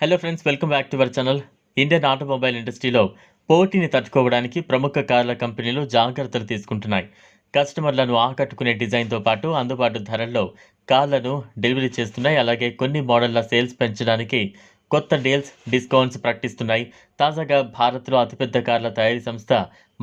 Hello friends welcome back to our channel Indian automobile ఇండస్ట్రీలో పోటీని తట్టుకోవడానికి ప్రముఖ కార్ల కంపెనీలు జాగ్రత్తలు తీసుకుంటున్నాయి. కస్టమర్లను ఆకట్టుకునే డిజైన్తో పాటు అందుబాటు ధరల్లో కార్లను డెలివరీ చేస్తున్నాయి. అలాగే కొన్ని మోడళ్ళ సేల్స్ పెంచడానికి కొత్త డీల్స్ డిస్కౌంట్స్ ప్రకటిస్తున్నాయి. తాజాగా భారత్లో అతిపెద్ద కార్ల తయారీ సంస్థ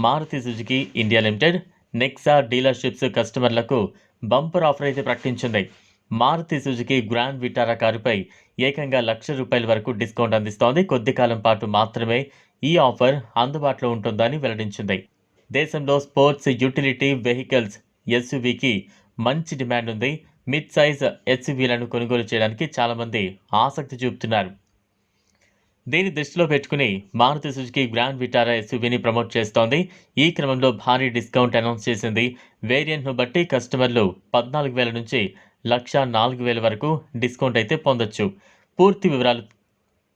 Maruti Suzuki India Limited Nexa dealerships కస్టమర్లకు బంపర్ ఆఫర్ అయితే ప్రకటించింది. మారుతి సుజుకి గ్రాండ్ విటారా కారుపై ఏకంగా లక్ష రూపాయల వరకు డిస్కౌంట్ అందిస్తోంది. కొద్ది కాలం పాటు మాత్రమే ఈ ఆఫర్ అందుబాటులో ఉంటుందని వెల్లడించింది. దేశంలో స్పోర్ట్స్ యూటిలిటీ వెహికల్స్ ఎస్యువికి మంచి డిమాండ్ ఉంది. మిడ్ సైజ్ ఎస్యువీలను కొనుగోలు చేయడానికి చాలామంది ఆసక్తి చూపుతున్నారు. దీన్ని దృష్టిలో పెట్టుకుని మారుతి సుజుకి గ్రాండ్ విటారా ఎస్యూవీని ప్రమోట్ చేస్తోంది. ఈ క్రమంలో భారీ డిస్కౌంట్ అనౌన్స్ చేసింది. వేరియంట్ను బట్టి కస్టమర్లు పద్నాలుగు వేల నుంచి లక్ష నాలుగు వేల వరకు డిస్కౌంట్ అయితే పొందొచ్చు. పూర్తి వివరాలు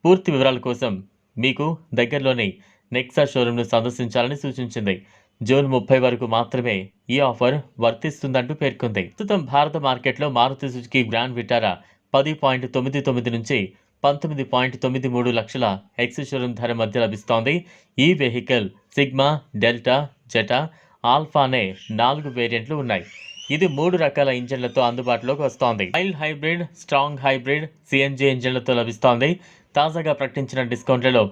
పూర్తి వివరాల కోసం మీకు దగ్గరలోని నెక్సా షోరూమ్ను సందర్శించాలని సూచించింది. జూన్ ముప్పై వరకు మాత్రమే ఈ ఆఫర్ వర్తిస్తుందంటూ పేర్కొంది. ప్రస్తుతం భారత మార్కెట్లో మారుతి సుజుకి గ్రాండ్ విటారా పది పాయింట్ తొమ్మిది తొమ్మిది నుంచి పంతొమ్మిది పాయింట్ తొమ్మిది మూడు లక్షల ఎక్స్ షోరూమ్ ధర మధ్య లభిస్తోంది. ఈ vehicle Sigma Delta Zeta Alpha అనే నాలుగు వేరియంట్లు ఉన్నాయి. ఇది మూడు రకాల ఇంజన్లతో అందుబాటులోకి వస్తోంది. Mild hybrid strong hybrid CNG ఇంజన్లతో లభిస్తోంది. తాజాగా ప్రకటించిన డిస్కౌంట్లలో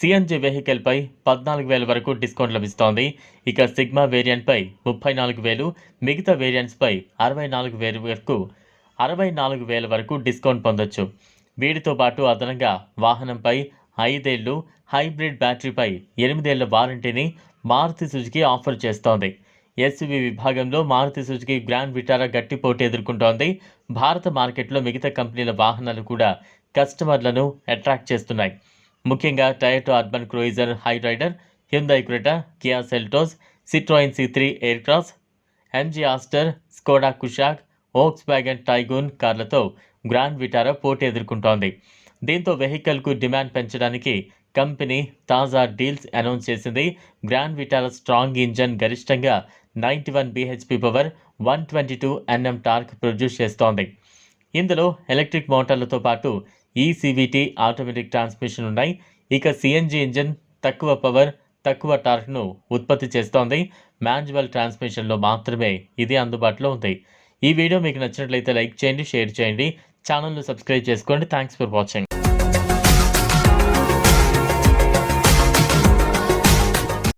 సిఎన్జి వెహికల్పై పద్నాలుగు వేల వరకు డిస్కౌంట్ లభిస్తోంది. ఇక సిగ్మా వేరియంట్పై ముప్పై నాలుగు వేలు మిగతా వేరియంట్స్పై అరవై నాలుగు వేలు వరకు అరవై నాలుగు వేల వరకు డిస్కౌంట్ పొందొచ్చు. వీటితో పాటు అదనంగా వాహనంపై ఐదేళ్ళు హైబ్రిడ్ బ్యాటరీపై ఎనిమిదేళ్ళ వారంటీని మారుతి సుజుకి ఆఫర్ చేస్తోంది. ఎస్యువి విభాగంలో మారుతి సుజుకి గ్రాండ్ విటారా గట్టి పోటీ ఎదుర్కొంటోంది. భారత మార్కెట్లో మిగతా కంపెనీల వాహనాలు కూడా కస్టమర్లను అట్రాక్ట్ చేస్తున్నాయి. ముఖ్యంగా Toyota Urban Cruiser Hyryder Hyundai Creta Kia Seltos Citroen C three Aircross MG Astor Skoda Kushaq Volkswagen Taigun కార్లతో grand Vitara పోటీ ఎదుర్కొంటోంది. దీంతో వెహికల్కు డిమాండ్ పెంచడానికి కంపెనీ తాజా డీల్స్ అనౌన్స్ చేసింది. గ్రాండ్ విటాల స్ట్రాంగ్ ఇంజన్ గరిష్టంగా ninety one BHP power one twenty two Nm torque produce చేస్తోంది. ఇందులో ఎలక్ట్రిక్ మోటార్లతో పాటు ఈసీవీటీ ఆటోమేటిక్ ట్రాన్స్మిషన్ ఉన్నాయి. ఇక సిఎన్జి ఇంజిన్ తక్కువ పవర్ తక్కువ టార్క్ను ఉత్పత్తి చేస్తోంది. మాన్యువల్ ట్రాన్స్మిషన్లో మాత్రమే ఇది అందుబాటులో ఉంది. ఈ వీడియో మీకు నచ్చినట్లయితే లైక్ చేయండి షేర్ చేయండి. ఛానల్ను సబ్స్క్రైబ్ చేసుకోండి. Thanks for watching.